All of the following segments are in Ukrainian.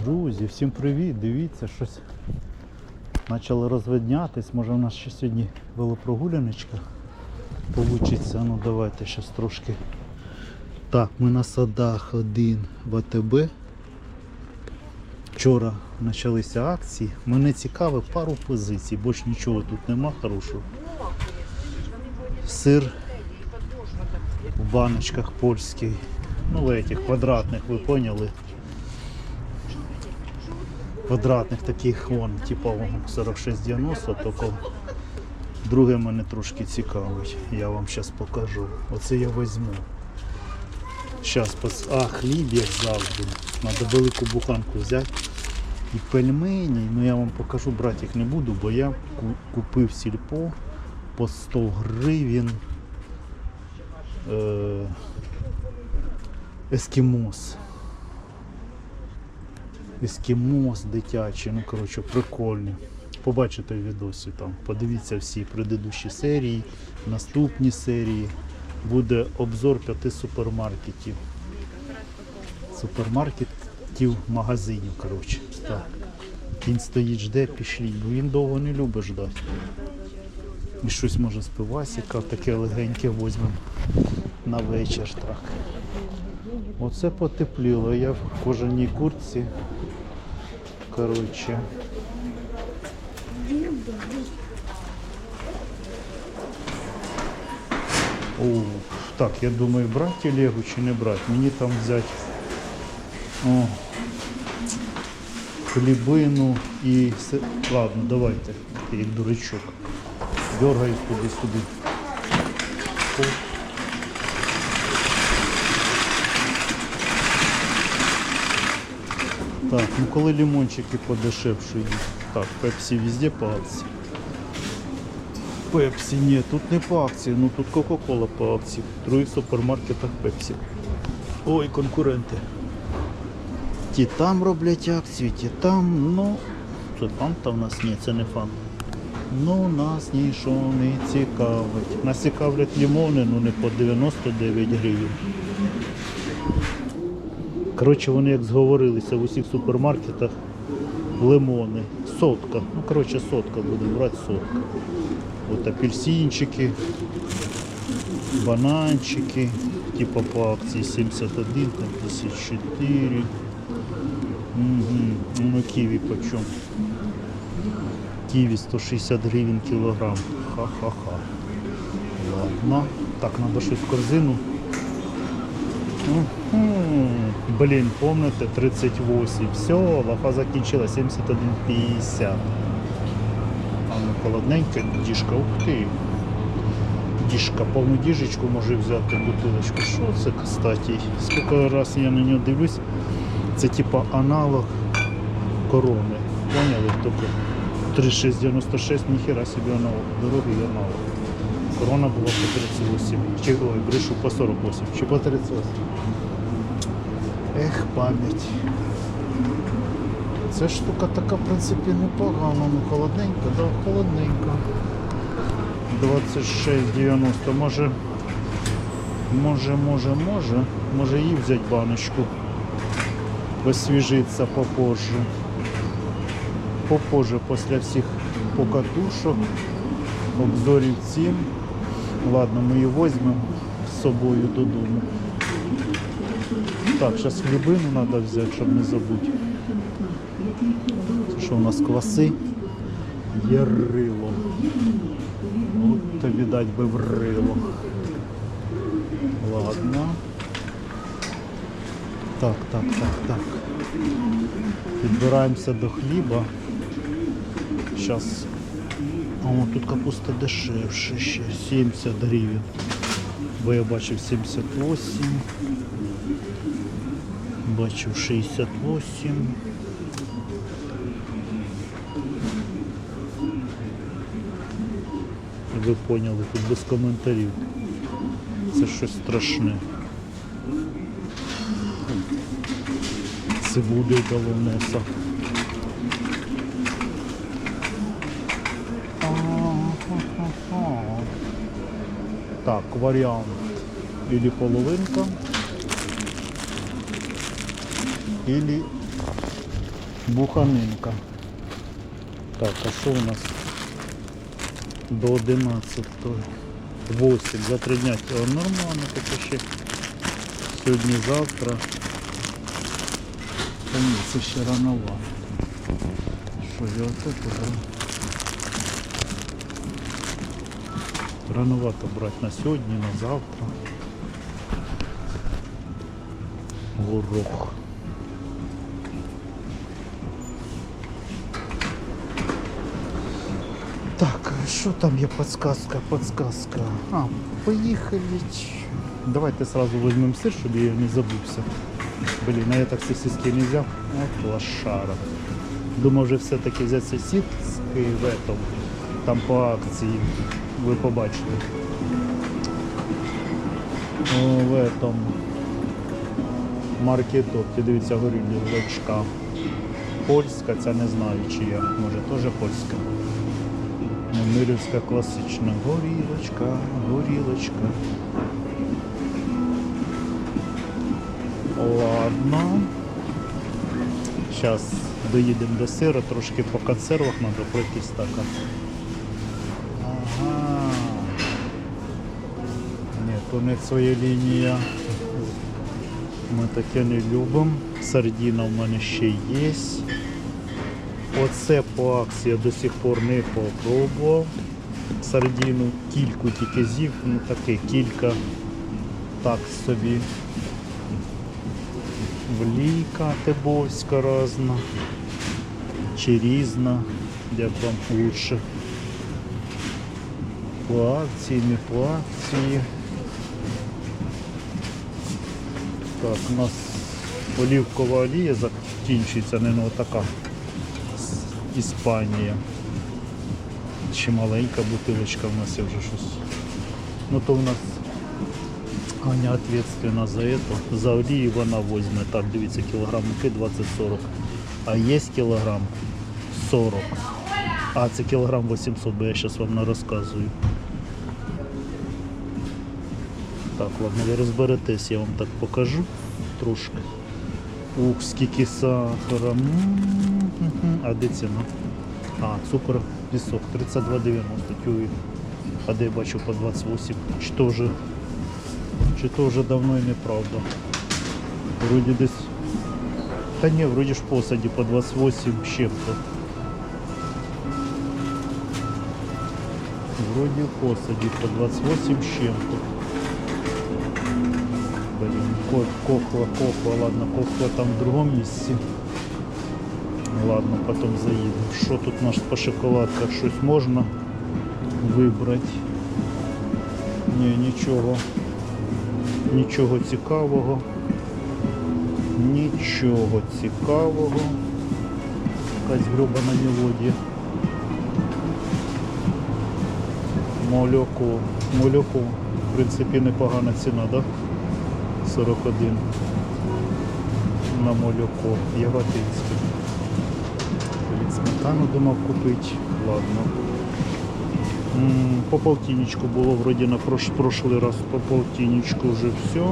Друзі, всім привіт! Дивіться, щось почало розвиднятись. Може у нас ще сьогодні велопрогуляночка получиться. Ну давайте зараз трошки. Так, ми на садах один в АТБ. Вчора почалися акції. Мене цікавить пару позицій, бо ж нічого тут нема хорошого. Сир в баночках польський. Ну, в этих квадратних, ви поняли. Квадратних таких вон, вон 4690, тільки друге мене трошки цікавить. Я вам зараз покажу. Оце я візьму. Зараз пос... А, хліб як завжди. Треба велику буханку взяти. І пельмені, ну я вам покажу, брати їх не буду, бо я купив сільпо по 100 гривень. Е... Ескімос. Ескімос дитячий, ну коротше, прикольний. Побачите відосі там. Подивіться всі предыдущі серії, наступні серії. Буде обзор п'яти супермаркетів. Супермаркетів, магазинів, коротше. Так. Він стоїть, жде, пішліть, бо він довго не любить ждати. І щось може з пивасика, таке легеньке візьмемо на вечір. Так. Оце потепліло, я в кожаній куртці. Коротше. О, так, я думаю, брати телегу чи не брати. Мені там взяти о, хлібину і Ладно, давайте, як дурачок. Дергаюсь туди-сюди. Так, ну коли лимончики подешевші. Так, пепсі везде по акції. Пепсі, ні, тут не по акції, ну тут Кока-Кола по акції. В других супермаркетах Пепсі. Ой, конкуренти. Ті там роблять акцію, ті там, ну. Це фанта в нас ні, це не фан. Ну, нас нічого не цікавить. Нас цікавлять лимони, ну не по 99 гривень. Коротше, вони як зговорилися в усіх супермаркетах лимони. Сотка. Ну, коротше, сотка будемо брати сотка. От апельсинчики, бананчики, типа по акції 71, там 54. Угу. Ну, ківі почем. Ківі 160 гривень кілограм. Ха-ха-ха. Ладно. Так, треба щось в корзину. Мгм. Блін, помните, 38. Все, лафа закінчила 71,50. А ну холодненька діжка, ух ти. Діжка, повну діжечку може взяти бутилочку. Що це, кстати? Скільки раз я на нього дивлюсь, це типа аналог корони. Поняли? Тільки 3696, ніхера собі аналог. Дорогий аналог. Корона була по 38, чи ой, брешу по 48, чи по 38. Ех, пам'ять. Ця штука така, в принципі, непогана, ну холодненька, да, холодненька. 26,90. Може, може, може, може, може її взяти баночку. Освіжиться попозже. Попозже, після всіх покатушок, обзорів цін. Ладно, ми її візьмемо з собою додому. Так, зараз хлібину треба взяти, щоб не забути. Це що у нас кваси? Є рило. От тобі дать би в рило. Ладно. Так, так, так, так. Підбираємося до хліба. Зараз. О, тут капуста дешевше ще. 70 гривень. Бо я бачив 78. Бачив 68. Ви поняли, тут без коментарів. Це щось страшне. Цибулю головне сак. Так, варіант. Или половинка, или Буханинка. Так, а що у нас? До 11. 8. За три дня. Нормально таке ще. Сьогодні, завтра. Та ні, це ще рановато. Що я брав? Рановато брати на сьогодні, на завтра. Горох. Так, що там є подсказка, подсказка? А, поїхали. Давайте сразу візьмемо сир, щоб я не забувся. Блін, а я так сосиски не взяв. От лошара. Думав вже все-таки взяти сосиски в этом, там по акції. Ви побачите. О, в этом маркетопті, дивіться, горілочка. Польська, це не знаю чи я. Може теж польська. Ну, Мирівська класична. Горілочка, горілочка. Ладно. Зараз доїдемо до сира, трошки по консервах треба пройтись так. Ага. Ні, то не своя лінія. Ми таке не любимо. Сардіна в мене ще є. Оце акції я до сих пор не попробував. Сардіну кільку тільки з'їв, ну таке кілька так собі. Вліка тибовська разна. Чи різна, як вам лучше. По акції, не по акції. Так, у нас олівкова олія закінчується, не ну, така. Іспанія. Ще маленька бутилочка в нас є вже щось. Ну то в нас Аня ответственна за это. За олії вона возьме. Так, дивіться, кілограм муки 20-40. А є кілограм 40. А, це кілограм 800, бо я зараз вам не розказую. Так, ладно, ви розберетесь, я вам так покажу трошки. Ух, скільки сахара. М-м-м. А де ціна? А, цукор, пісок, 32,90 тюї. А де я бачу по 28. Чи то вже, чи то вже давно і неправда. Вроді десь. Та ні, вроді ж посаді по 28 з чим-то. Вроді посаді по 28 з чим-то. Блин, ко- кохва, кохва, ладно, кохва там в другом місці. Ладно, потім заїдемо. Що тут у нас по шоколадках? Щось можна вибрати? Ні, нічого. Нічого цікавого. Нічого цікавого. Якась гребана мелодія. Молоко. Молоко. В принципі, непогана ціна, так? Да? 41 на молоко Яготинське. Сметану думав купити. Ладно. По полтинничку було вроді на прош, прошлый раз по полтинничку вже все.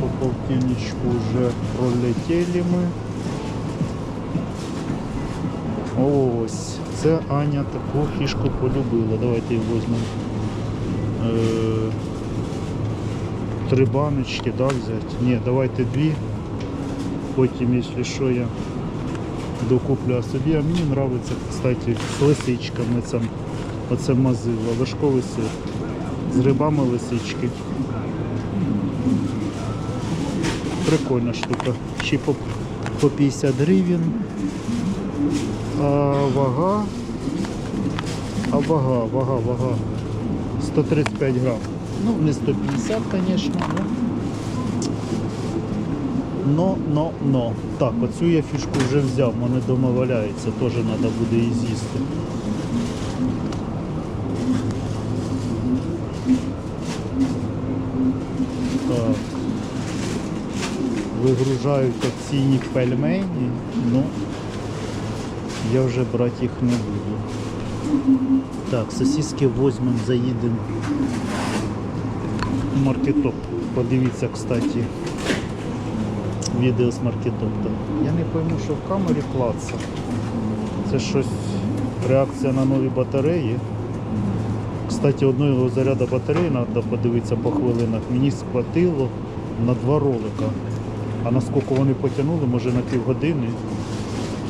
По полтинничку вже пролетіли ми. Ось, це Аня таку фішку полюбила. Давайте її візьмемо. Е, три баночки, да, взять? Ні, давайте дві. Потім, якщо що, я докуплю а собі. А мені подобається, кстати, з лисичками це, оце мазило, вершковий сир. З грибами лисички. Прикольна штука. Ще по, по 50 гривень. А вага. А вага, вага, вага. 135 грам. Ну, не 150, конечно, но... Но, но, но. Так, оцю я фішку вже взяв, мене вдома валяється, теж треба буде її з'їсти. Так. Вигружають акційні пельмені, ну я вже брати їх не буду. Так, сосиски візьмемо, заїдемо маркетоп. Подивіться, кстати, відео з маркетопта. Я не пойму, що в камері клаца. Це щось реакція на нові батареї. Кстати, одного заряду батареї треба подивитися по хвилинах. Мені схватило на два ролика. А наскільки вони потягнули, може на півгодини.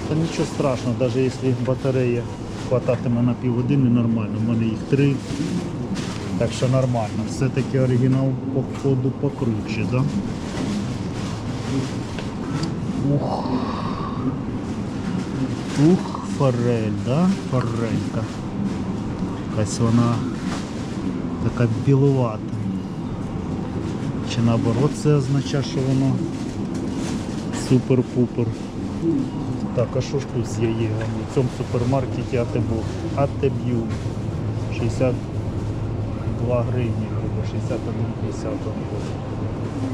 Та нічого страшного, навіть якщо батарея хвататиме на півгодини, нормально. У мене їх три. Так що нормально. Все-таки оригінал по ходу покруче, да? Ух. Ух, форель, да? Форелька. Якась вона така білувата. Чи наоборот це означає, що воно супер-пупер. Так, а що ж тут з яєгами? В цьому супермаркеті АТБ. АТБЮ. 62 гривні, грубо 61,50.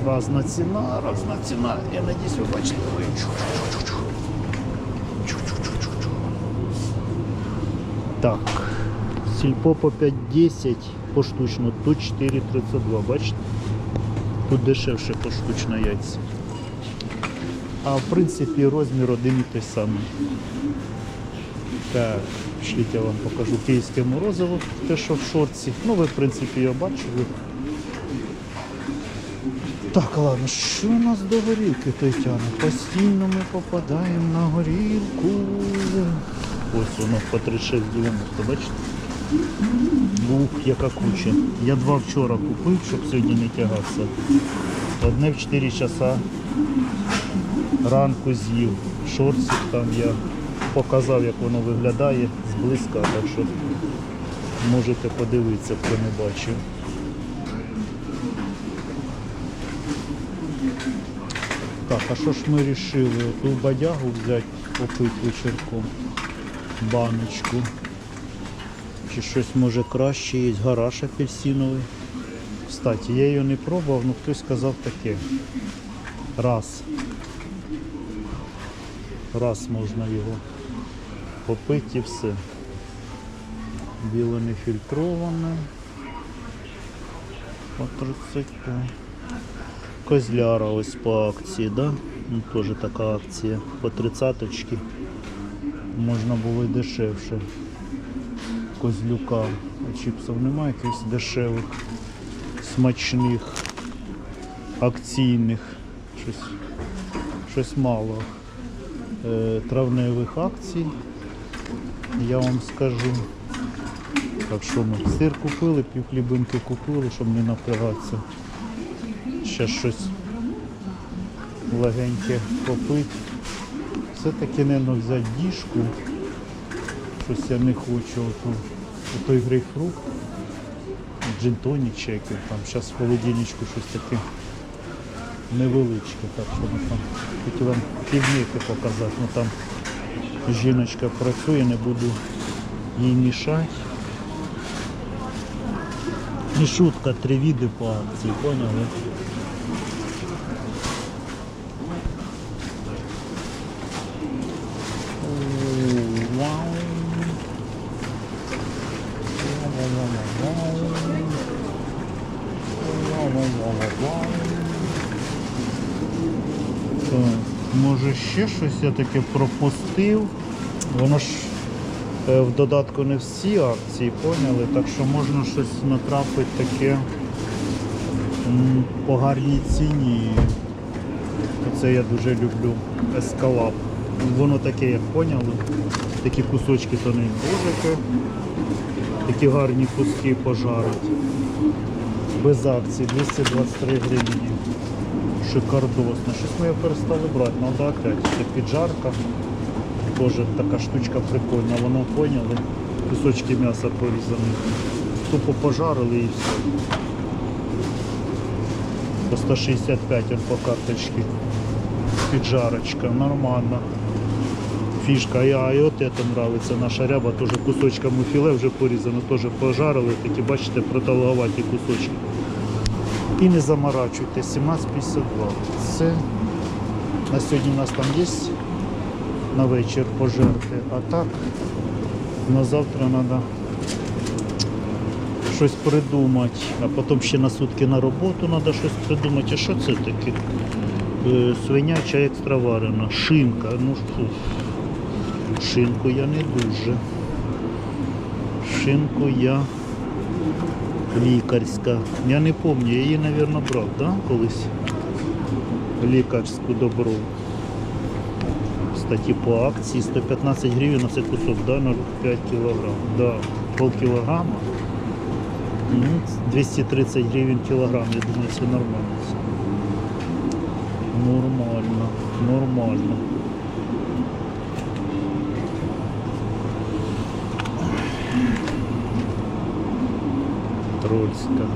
Разна ціна, разна ціна. Я надіюсь, ви бачите. Так. Сільпо по 5,10 поштучно, тут 4,32, бачите? Тут дешевше поштучно яйця. А в принципі розмір один і той самий. Так, шліть я вам покажу київське морозиво, те, що в шорці. Ну, ви, в принципі, його бачили. Так, ладно, що у нас до горілки той тягне? Постійно ми попадаємо на горілку. Ось воно по 36,90, бачите? Ух, яка куча. Я два вчора купив, щоб сьогодні не тягатися. Одне в 4 часа ранку з'їв. Шорсик там я показав, як воно виглядає зблизька, так що можете подивитися, хто не бачив. Так, а що ж ми вирішили? Ту бадягу взяти, попити вечірком, баночку. Чи щось може краще є, гараж апельсиновий. Кстати, я її не пробував, але хтось сказав таке. Раз. Раз можна його попити і все. Біло не фільтроване. По 35. Козляра ось по акції, да? Ну, теж така акція. По 30. Можна було й дешевше. Козлюка. А чіпсів немає якихось дешевих, смачних, акційних. Щось, щось мало е, травневих акцій. Я вам скажу. Так що ми сир купили, пів хлібинки купили, щоб не напрягатися. Ще щось легеньке попити. Все-таки, мабуть, взяти діжку. Щось я не хочу. Оту, той грейпфрут. Джинтонік чи який там. Зараз в холодильничку щось таке невеличке. Так що ми там хотів вам півніки показати. Ну там жіночка працює, не буду їй мішати. Не шутка, три види по акції, поняли? О, Вау. Так, може ще щось я таке пропустив. Воно ж е, в додатку не всі акції, поняли, так що можна щось натрапити таке по гарній ціні. Це я дуже люблю. Ескалап. Воно таке, як поняли. Такі кусочки тоненькі. Божики. Такі гарні куски пожарить. Без акції 223 гривні. Шикардосно. Щось ми його перестали брати, треба опять. Це піджарка. Теж така штучка прикольна. Воно поняли. Кусочки м'яса порізані. Тупо пожарили і все. По 165 он по карточці. Піджарочка, нормально. Фішка, а і от это нравиться. Наша ряба теж кусочками філе вже порізано, теж пожарили, такі, бачите, продовговаті кусочки. І не заморачуйте, 17,52. Це на сьогодні у нас там є на вечір пожерти, а так на завтра треба щось придумати, а потім ще на сутки на роботу треба щось придумати. А що це таке? Е, Свиняча екстраварена, шинка, ну що, шинку я не дуже. Шинку я лікарська. Я не пам'ятаю, я її, мабуть, брав, да, колись? Лікарську добру. Кстати, по акції 115 гривень на цей кусок, да, 0,5 кг. Да, пол кілограма. Ну, 230 гривень кілограм, я думаю, це нормально. Нормально, нормально. Трольська.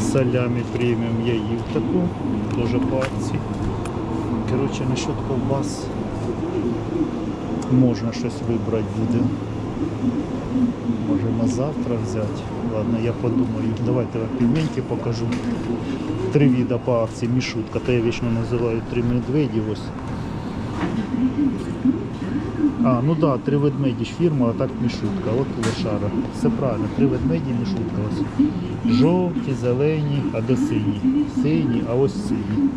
Салямі преміум я їв таку, теж по акції. Коротше, насчет ковбас можна щось вибрати буде. Можемо завтра взяти. Ладно, я подумаю. Давайте вам пельменьки покажу. Три вида по акції. Мішутка. То я вічно називаю три медведі. Ось. А, ну да, три ведмеді ж фірма, а так мішутка. От лошара. Все правильно, три ведмеді мішутка. Ось. Жовті, зелені, а де сині? Сині, а ось сині.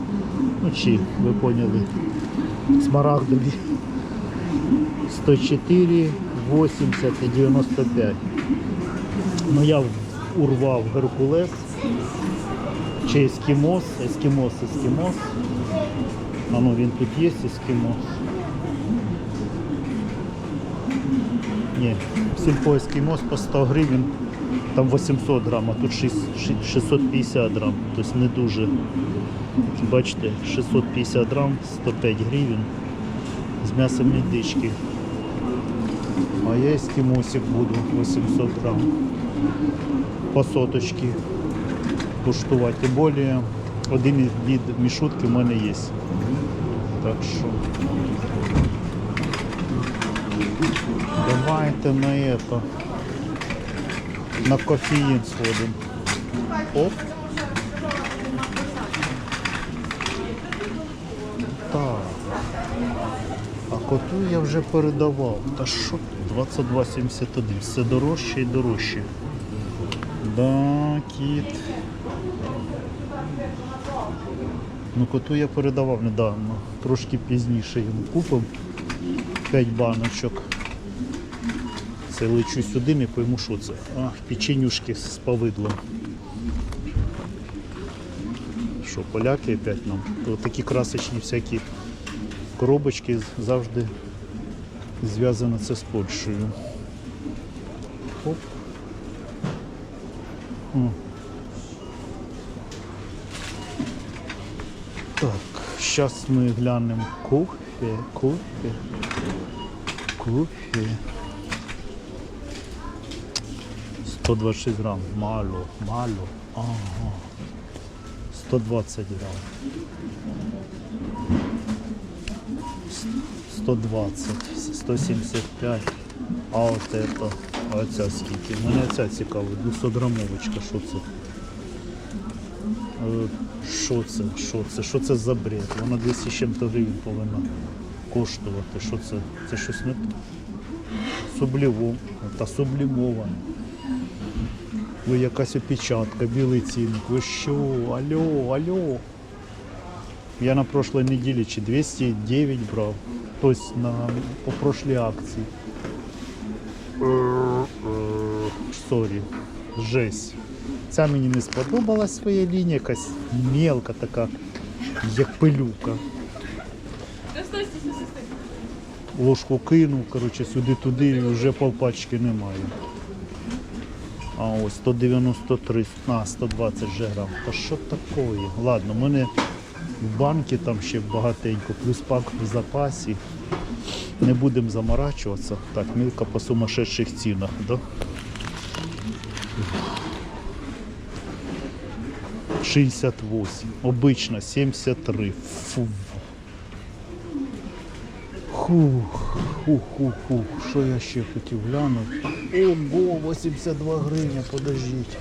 Ну чи, ви поняли. Смарагдові. 104, 80 і 95. Ну я урвав Геркулес. Чи ескімос, ескімос, ескімос. А ну він тут є ескімос. Ні, сільпо ескімос по 100 гривень, там 800 грам, а тут 6 650 грам, тобто не дуже. Бачите, 650 грам, 105 гривень з м'ясом індички. А я ескімосик буду 800 грам по соточки куштувати. Тим більше один від мішутки в мене є. Так що давайте на это на кофеїн сходимо. Оп. Так. А коту я вже передавав. Та що? 22,71. Все дорожче і дорожче. Да, кіт. Ну коту я передавав недавно. Трошки пізніше йому купив 5 баночок. Це лечу сюди, не пойму, що це. А, печенюшки з повидлом. Що, поляки опять нам? То такі красочні всякі коробочки завжди зв'язано це з Польщею. Оп. О. Так, зараз ми глянемо кофе, кофе, кофе. 126 грам, мало, мало. Ага. 120 грам. 120, 175. А от это, а оця скільки? Мене ця цікава, 200 грамовочка, що це? Е, Що це? Що це? Що це за бред? Вона 200 з чим-то гривень повинна коштувати. Що це? Це щось не субліво, та сублімоване. Ви якась опечатка, білий цінник. Ви що? Алло, алло. Я на прошлой неділі чи 209 брав. Тобто на, по прошлій акції. Сорі, жесть. Ця мені не сподобалась своя лінія, якась мелка така, як пилюка. Ложку кинув, коротше, сюди-туди і вже полпачки немає. А ось 193, а, 120 же грам. Та що такое? Ладно, в мене в банки там ще багатенько, плюс пак в запасі. Не будемо заморачуватися. Так, мілка по сумасшедших цінах, да? 68. Обично 73. Фу. Хух, хух, хух, хух. Що я ще хотів глянути? Ого, 82 гривня, подождіть.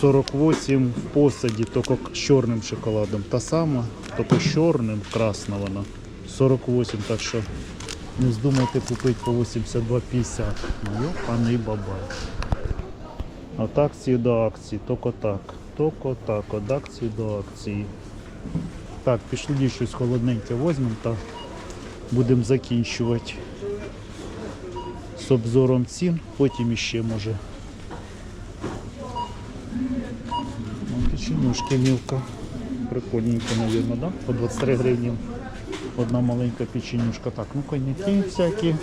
48 в посаді, тільки з чорним шоколадом. Та сама, тільки з чорним, красна вона. 48, так що не вздумайте купити по 82,50. Йопаний бабай. От акції до акції, тільки так. Токо так, від акції до акції. Так, пішли щось холодненьке візьмемо та будемо закінчувати з обзором цін, потім іще може. Печенюшки мілка. Прикольненько, мабуть, да? По 23 гривні. Одна маленька печенюшка. Так, ну коньяки всякі.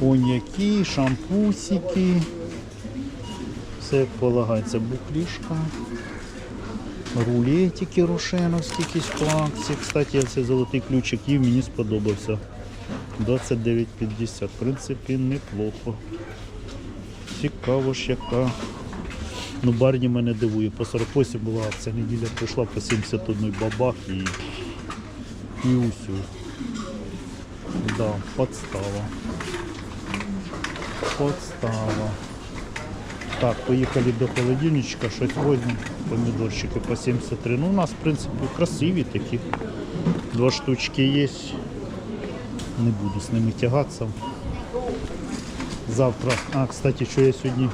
Коньяки, шампусики. Все полагається. Бухлішка. Рулетики рушеновські якісь по акції. Кстати, я цей золотий ключик їв, мені сподобався. 29,50. В принципі, неплохо. Цікаво ж яка. Ну, Барні мене дивує. По 48 була акція, неділя прийшла по 71 бабах і, і усю. Да, подстава. Подстава. Так, поїхали до холодильничка, щось возьмемо. Помідорчики по 73. Ну, у нас, в принципі, красиві такі. Два штучки є. Не буду з ними тягатися. Завтра. А, кстати, що я сьогодні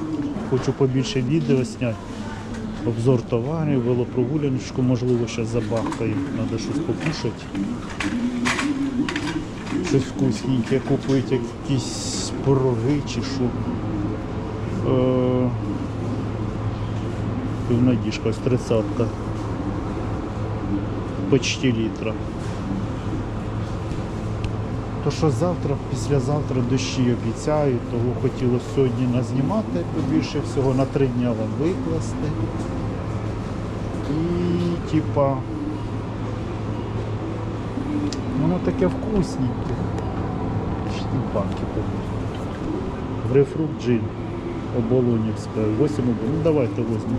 хочу побільше відео зняти. Обзор товарів, велопрогуляночку, можливо, зараз забахкаю. Треба щось покушати. Щось вкусненьке купити, якісь пироги чи що. Е, Пивна діжка, ось тридцятка. Почти літра. То що завтра, післязавтра дощі обіцяють, того хотілося сьогодні назнімати побільше всього, на три дня вам викласти. І типа воно таке вкусненьке. Побудуть. Грейпфрут джин. Оболонівська. 8 оболонів. Ну давайте візьмемо.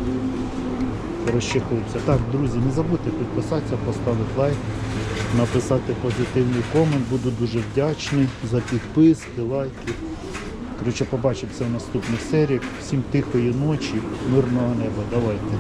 Розчехлився. Так, друзі, не забудьте підписатися, поставити лайк, написати позитивний комент. Буду дуже вдячний за підписки, лайки. Коротше, побачимося в наступних серіях. Всім тихої ночі, мирного неба. Давайте.